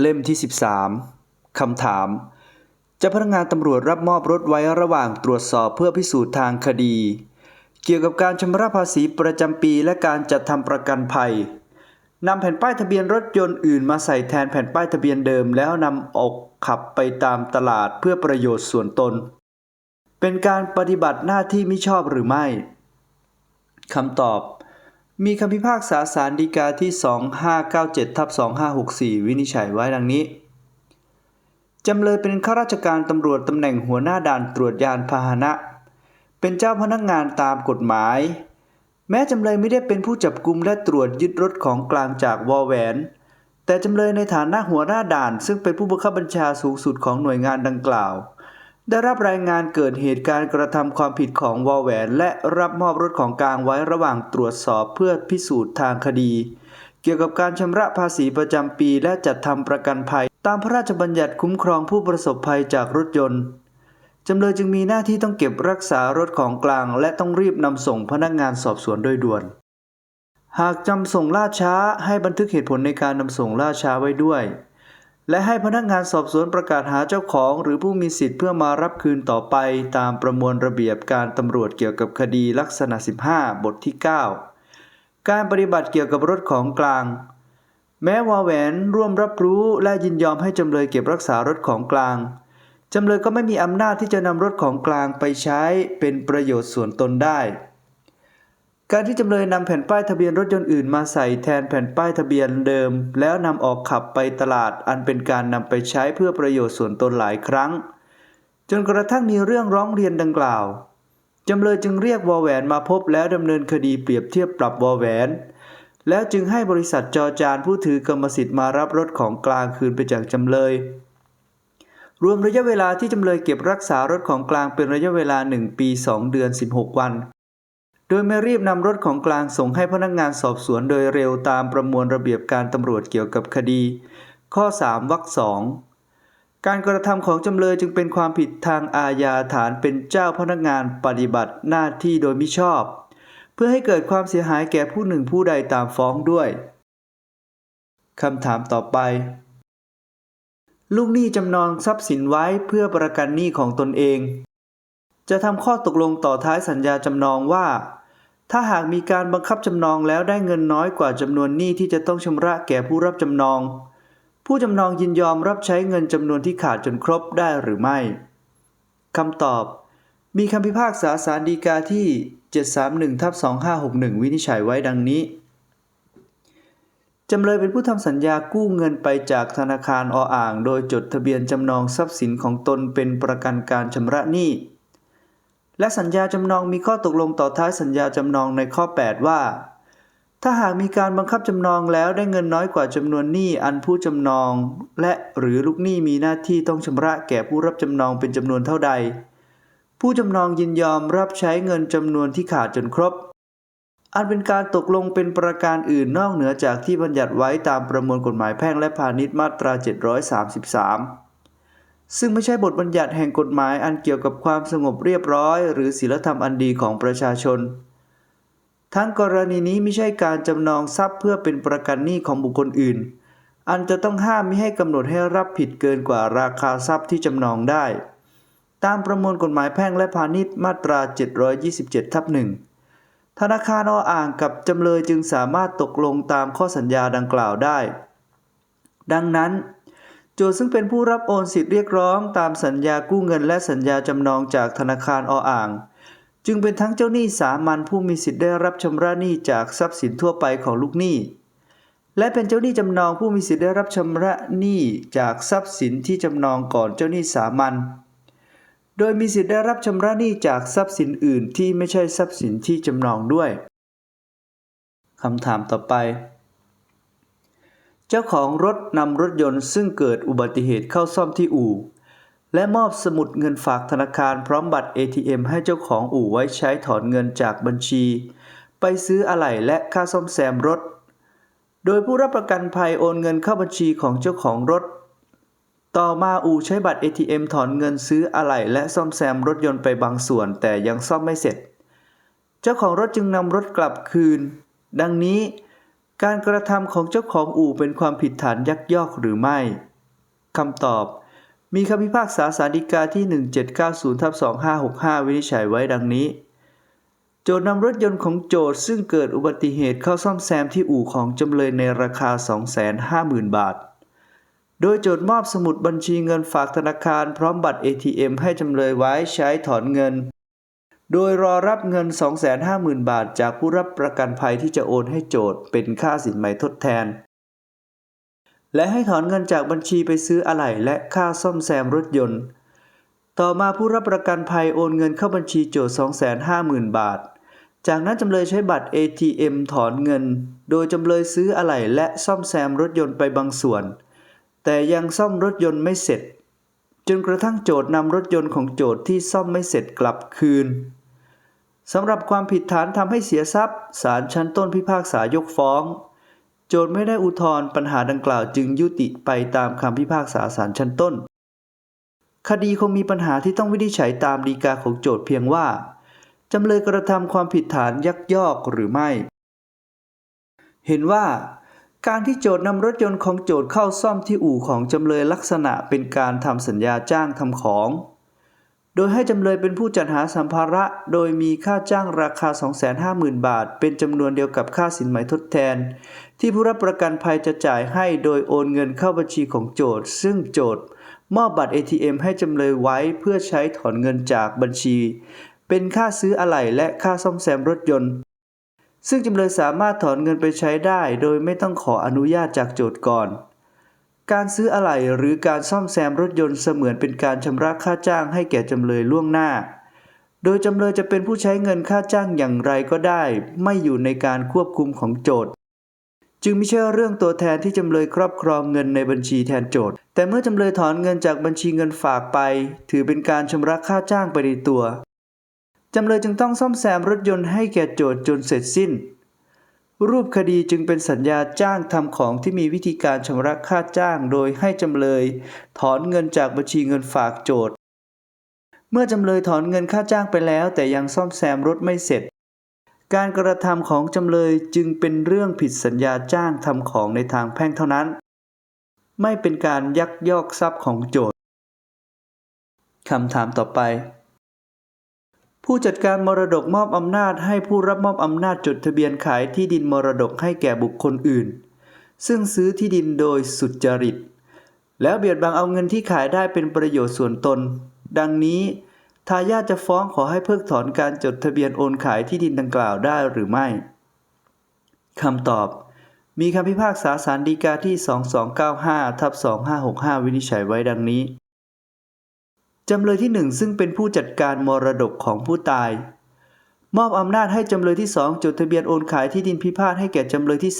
เล่มที่ 13 คำถามจ้าพนักงานตำรวจรับมอบรถไว้ระหว่างตรวจสอบเพื่อพิสูจน์ทางคดี เกี่ยวกับการชำระภาษีประจำปีและการจัดทำประกันภัยนำแผ่นป้ายทะเบียนรถยนต์อื่นมาใส่แทนแผ่นป้ายทะเบียนเดิมแล้วนำออกขับไปตามตลาดเพื่อประโยชน์ส่วนตน เป็นการปฏิบัติหน้าที่มิชอบหรือไม่คำตอบ มีคำพิพากษาสารดีกาที่ 2597ทับ2564 วินิจฉัยไว้ดังนี้ จำเลยเป็นข้าราชการตำรวจตำแหน่งหัวหน้าด่านตรวจยานพาหนะ เป็นเจ้าพนักงานตามกฎหมาย แม้จำเลยไม่ได้เป็นผู้จับกุมและตรวจยึดรถของกลางจากวอแหวน แต่จำเลยในฐานะหัวหน้าด่าน ซึ่งเป็นผู้บังคับบัญชาสูงสุดของหน่วยงานดังกล่าว ได้รับรายงานเกิดเหตุการณ์กระทำความผิดของวอแหวน และรับมอบรถของกลางไว้ระหว่างตรวจสอบเพื่อพิสูจน์ทางคดี เกี่ยวกับการชำระภาษีประจำปีและจัดทำประกันภัย ตามพระราชบัญญัติคุ้มครองผู้ประสบภัยจากรถยนต์จำเลยจึงมีหน้าที่ต้องเก็บรักษารถของกลาง และต้องรีบนำส่งพนักงานสอบสวนโดยด่วน หากจำส่งล่าช้าให้บันทึกเหตุผลในการนำส่งล่าช้าไว้ด้วย และให้พนักงานสอบสวนประกาศหาเจ้าของหรือผู้มีสิทธิ์เพื่อมารับคืนต่อไปตามประมวลระเบียบการตำรวจเกี่ยวกับคดีลักษณะ 15 บทที่ 9 การปฏิบัติเกี่ยวกับรถของกลาง แม้วาแหวนร่วมรับรู้และยินยอมให้จำเลยเก็บรักษารถของกลางจำเลยก็ไม่มีอำนาจที่จะนำรถของกลางไปใช้เป็นประโยชน์ส่วนตนได้ การที่จำเลยนำแผ่นป้ายทะเบียนรถยนต์อื่นมาใส่แทนแผ่นป้ายทะเบียนเดิม แล้วนำออกขับไปตลาดอันเป็นการนำไปใช้เพื่อประโยชน์ส่วนตนหลายครั้ง จนกระทั่งมีเรื่องร้องเรียนดังกล่าวจำเลยจึงเรียกวอแหวนมาพบแล้วดำเนินคดีเปรียบเทียบปรับวอแหวน แล้วจึงให้บริษัทจอจานผู้ถือกรรมสิทธิ์มารับรถของกลางคืนไปจากจำเลย รวมระยะเวลาที่จำเลยเก็บรักษารถของกลางเป็นระยะเวลา 1 ปี 2 เดือน 16 วัน โดยไม่รีบนำรถของกลางส่งให้พนักงานสอบสวนโดยเร็วตามประมวลระเบียบการตำรวจเกี่ยวกับคดี ข้อ 3วรรคสองการกระทำของจำเลยจึงเป็นความผิดทางอาญาฐานเป็นเจ้าพนักงานปฏิบัติหน้าที่โดยมิชอบ เพื่อให้เกิดความเสียหายแก่ผู้หนึ่งผู้ใดตามฟ้องด้วยคำถามต่อไป ลูกหนี้จำนองทรัพย์สินไว้เพื่อประกันหนี้ของตนเอง จะทำข้อตกลงต่อท้ายสัญญาจำนองว่า ถ้าหากมีการบังคับจำนองแล้วได้เงินน้อยกว่าจำนวนหนี้ที่จะต้องชำระแก่ผู้รับจำนอง ผู้จำนองยินยอมรับใช้เงินจำนวนที่ขาดจนครบได้หรือไม่คำตอบ มีคำพิพากษาสารดีกาที่ 731ทับ2561 วินิจฉัยไว้ดังนี้ จำเลยเป็นผู้ทำสัญญากู้เงินไปจากธนาคารออ่าง โดยจดทะเบียนจำนองทรัพย์สินของตนเป็นประกันการชำระหนี้ และสัญญาจำนองมีข้อตกลงต่อท้ายสัญญาจำนองในข้อ 8 ว่า ถ้าหากมีการบังคับจำนองแล้วได้เงินน้อยกว่าจำนวนหนี้อันผู้จำนอง และหรือลูกหนี้มีหน้าที่ต้องชำระแก่ผู้รับจำนองเป็นจำนวนเท่าใด ผู้จำนองยินยอมรับใช้เงินจำนวนที่ขาดจนครบ อันเป็นการตกลงเป็นประการอื่นนอกเหนือจากที่บัญญัติไว้ตามประมวลกฎหมายแพ่งและพาณิชย์มาตรา 733 ซึ่งไม่ใช่บทบัญญัติแห่งกฎหมายอันเกี่ยวกับความสงบเรียบร้อย หรือศีลธรรมอันดีของประชาชน ทั้งกรณีนี้ไม่ใช่การจำนองทรัพย์เพื่อเป็นประกันหนี้ของบุคคลอื่น อันจะต้องห้ามไม่ให้กำหนดให้รับผิดเกินกว่าราคาทรัพย์ที่จำนองได้ ตามประมวลกฎหมายแพ่งและพาณิชย์มาตรา 727ทับหนึ่งธนาคารออ่างกับจำเลยจึงสามารถตกลงตามข้อสัญญาดังกล่าวได้ ดังนั้น โจทย์ซึ่งเป็นผู้รับโอนสิทธิ์เรียกร้อง ตามสัญญากู้เงินและสัญญาจำนองจากธนาคารออ่าง จึงเป็นทั้งเจ้าหนี้สามัญผู้มีสิทธิ์ได้รับชำระหนี้จากทรัพย์สินทั่วไปของลูกหนี้ และเป็นเจ้าหนี้จำนองผู้มีสิทธิ์ได้รับชำระหนี้จากทรัพย์สินที่จำนองก่อนเจ้าหนี้สามัญโดยมีสิทธิ์ได้รับชำระหนี้จากทรัพย์สินอื่นที่ไม่ใช่ทรัพย์สินที่จำนองด้วยคำถามต่อไป เจ้าของรถนำรถยนต์ซึ่งเกิดอุบัติเหตุเข้าซ่อมที่อู่ และมอบสมุดเงินฝากธนาคารพร้อมบัตร ATM ให้เจ้าของอู่ไว้ใช้ถอนเงินจากบัญชี ไปซื้ออะไหล่และค่าซ่อมแซมรถ โดยผู้รับประกันภัยโอนเงินเข้าบัญชีของเจ้าของรถ ต่อมาอู่ใช้บัตร ATM ถอนเงินซื้ออะไหล่และซ่อมแซมรถยนต์ไปบางส่วนแต่ยังซ่อมไม่เสร็จ เจ้าของรถจึงนำรถกลับคืน ดังนี้ การกระทำของเจ้าของอู่เป็นความผิดฐานยักยอกหรือไม่คำตอบ มีคำพิพากษาสารดีกาที่ 1790ทับ2565 วินิจฉัยไว้ดังนี้ โจทย์นำรถยนต์ของโจทย์ซึ่งเกิดอุบัติเหตุเข้าซ่อมแซมที่อู่ของจำเลยในราคา 250,000 บาท โดยโจทย์มอบสมุดบัญชีเงินฝากธนาคารพร้อมบัตร ATM ให้จำเลยไว้ใช้ถอนเงิน โดยรอรับเงิน 250,000 บาท จากผู้รับประกันภัยที่จะโอนให้โจทย์เป็นค่าสินไหมทดแทน และให้ถอนเงินจากบัญชีไปซื้ออะไหล่และค่าซ่อมแซมรถยนต์ ต่อมาผู้รับประกันภัยโอนเงินเข้าบัญชีโจทย์ 250,000 บาท จากนั้นจำเลยใช้บัตร ATM ถอนเงิน โดยจำเลยซื้ออะไหล่และซ่อมแซมรถยนต์ไปบางส่วน แต่ยังซ่อมรถยนต์ไม่เสร็จจนกระทั่งโจทย์นำรถยนต์ของโจทย์ที่ซ่อมไม่เสร็จกลับคืน สำหรับความผิดฐานทำให้เสียทรัพย์ ศาลชั้นต้นพิพากษายกฟ้อง โจทย์ไม่ได้อุทธรณ์ปัญหาดังกล่าวจึงยุติไปตามคำพิพากษาศาลชั้นต้น คดีคงมีปัญหาที่ต้องวินิจฉัยตามฎีกาของโจทย์เพียงว่าจำเลยกระทำความผิดฐานยักยอกหรือไม่ เห็นว่า การที่โจทย์นำรถยนต์ของโจทย์เข้าซ่อมที่อู่ของจำเลยลักษณะเป็นการทำสัญญาจ้างทำของ โดยให้จำเลยเป็นผู้จัดหาสัมภาระ โดยมีค่าจ้างราคา 250,000 บาท เป็นจำนวนเดียวกับค่าสินไหมทดแทน ที่ผู้รับประกันภัยจะจ่ายให้โดยโอนเงินเข้าบัญชีของโจทย์ ซึ่งโจทย์ มอบบัตร ATM ให้จำเลยไว้เพื่อใช้ถอนเงินจากบัญชี เป็นค่าซื้ออะไหล่และค่าซ่อมแซมรถยนต์ ซึ่งจำเลยสามารถถอนเงินไปใช้ได้ โดยไม่ต้องขออนุญาตจากโจทย์ก่อน การซื้ออะไหล่หรือการซ่อมแซมรถยนต์เสมือนเป็นการชำระค่าจ้างให้แก่จำเลยล่วงหน้า โดยจำเลยจะเป็นผู้ใช้เงินค่าจ้างอย่างไรก็ได้ ไม่อยู่ในการควบคุมของโจทย์ จึงไม่ใช่เรื่องตัวแทนที่จำเลยครอบครองเงินในบัญชีแทนโจทย์ แต่เมื่อจำเลยถอนเงินจากบัญชีเงินฝากไป ถือเป็นการชำระค่าจ้างไปในตัว จำเลยจึงต้องซ่อมแซมรถยนต์ให้แก่โจทย์จนเสร็จสิ้น รูปคดีจึงเป็นสัญญาจ้างทำของที่มีวิธีการชำระค่าจ้างโดยให้จำเลย ถอนเงินจากบัญชีเงินฝากโจทย์ เมื่อจำเลยถอนเงินค่าจ้างไปแล้ว แต่ยังซ่อมแซมรถไม่เสร็จ การกระทำของจำเลยจึงเป็นเรื่องผิดสัญญาจ้างทำของในทางแพ่งเท่านั้น ไม่เป็นการยักยอกทรัพย์ของโจทย์คำถามต่อไป ผู้จัดการมรดกมอบอำนาจให้ผู้รับมอบอำนาจจดทะเบียนขายที่ดินมรดกให้แก่บุคคลอื่น ซึ่งซื้อที่ดินโดยสุจริต แล้วเบียดบังเอาเงินที่ขายได้เป็นประโยชน์ส่วนตน ดังนี้ทายาทจะฟ้องขอให้เพิกถอนการจดทะเบียนโอนขายที่ดินดังกล่าวได้หรือไม่คำตอบ มีคำพิพากษาสารดีกาที่ 2295ทับ2565 วินิจฉัยไว้ดังนี้ จำเลยที่ 1 ซึ่งเป็นผู้จัดการมรดกของผู้ตาย มอบอำนาจให้จำเลยที่ 2 จดทะเบียนโอนขายที่ดินพิพาทให้แก่จำเลยที่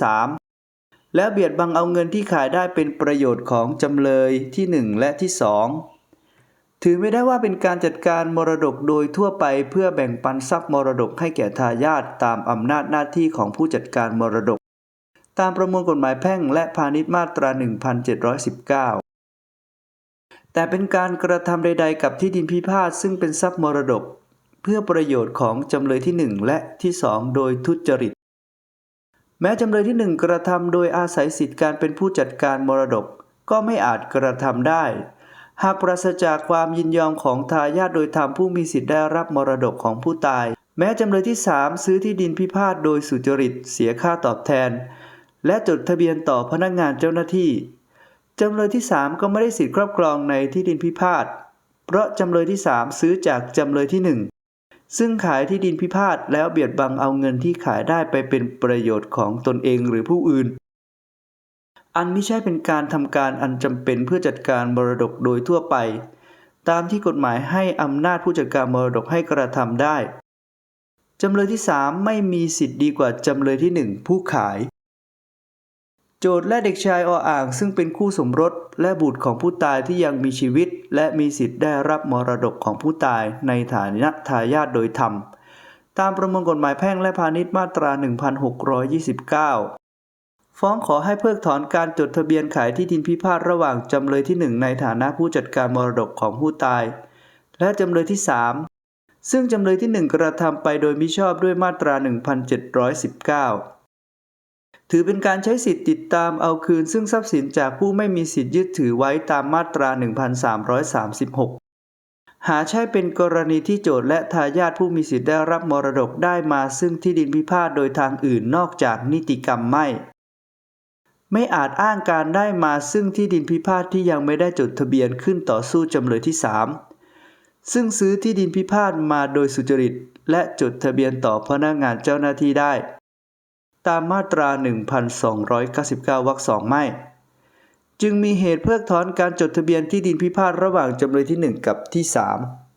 3 และเบียดบังเอาเงินที่ขายได้เป็นประโยชน์ของจำเลยที่ 1 และที่ 2 ถือไม่ได้ว่าเป็นการจัดการมรดกโดยทั่วไปเพื่อแบ่งปันทรัพย์มรดกให้แก่ทายาทตามอำนาจหน้าที่ของผู้จัดการมรดก ตามประมวลกฎหมายแพ่งและพาณิชย์มาตรา 1719 แต่เป็นการกระทำใด ๆ กับที่ดินพิพาทซึ่งเป็นทรัพย์มรดก เพื่อประโยชน์ของจำเลยที่ 1 และที่ 2 โดยทุจริต แม้จำเลยที่ 1 กระทำโดยอาศัยสิทธิการเป็นผู้จัดการมรดกก็ไม่อาจกระทำได้ หากปราศจากความยินยอมของทายาทโดยธรรมผู้มีสิทธิ์ได้รับมรดกของผู้ตาย แม้จำเลยที่ 3 ซื้อที่ดินพิพาทโดยสุจริตเสียค่าตอบแทน และจดทะเบียนต่อพนักงานเจ้าหน้าที่ จำเลยที่ 3 ก็ไม่ได้สิทธิครอบครองในที่ดินพิพาท เพราะจำเลยที่ 3 ซื้อจากจำเลยที่ 1 ซึ่งขายที่ดินพิพาทแล้วเบียดบังเอาเงินที่ขายได้ไปเป็นประโยชน์ของตนเองหรือผู้อื่น อันไม่ใช่เป็นการทำการอันจำเป็นเพื่อจัดการมรดกโดยทั่วไป ตามที่กฎหมายให้อำนาจผู้จัดการมรดกให้กระทำได้จำเลยที่ 3 ไม่มีสิทธิ์ดีกว่าจำเลยที่ 1 ผู้ขาย โจทย์และเด็กชายออ่างซึ่งเป็นคู่สมรสและบุตรของผู้ตายที่ยังมีชีวิต และมีสิทธิ์ได้รับมรดกของผู้ตายในฐานะทายาทโดยธรรม ตามประมวลกฎหมายแพ่งและพาณิชย์มาตรา 1629 ฟ้องขอให้เพิกถอนการจดทะเบียนขายที่ดินพิพาทระหว่างจำเลยที่ 1 ในฐานะผู้จัดการมรดกของผู้ตาย และจำเลยที่ 3 ซึ่งจำเลยที่ 1 กระทำไปโดยมิชอบด้วยมาตรา 1719 ถือเป็นการใช้สิทธิติดตามเอาคืนซึ่งทรัพย์สินจากผู้ไม่มีสิทธิยึดถือไว้ตามมาตรา 1336 หาใช่เป็นกรณีที่โจทย์และทายาทผู้มีสิทธิได้รับมรดกได้มาซึ่งที่ดินพิพาทโดยทางอื่นนอกจากนิติกรรมไม่ ไม่อาจอ้างการได้มาซึ่งที่ดินพิพาทที่ยังไม่ได้จดทะเบียนขึ้นต่อสู้จำเลยที่ 3 ซึ่งซื้อที่ดินพิพาทมาโดยสุจริต และจดทะเบียนต่อพนักงานเจ้าหน้าที่ได้ ตามมาตรา 1299 วรรคสองไม่ จึงมีเหตุเพิกถอนการจดทะเบียนที่ดินพิพาทระหว่างจำเลยที่ 1 กับที่ 3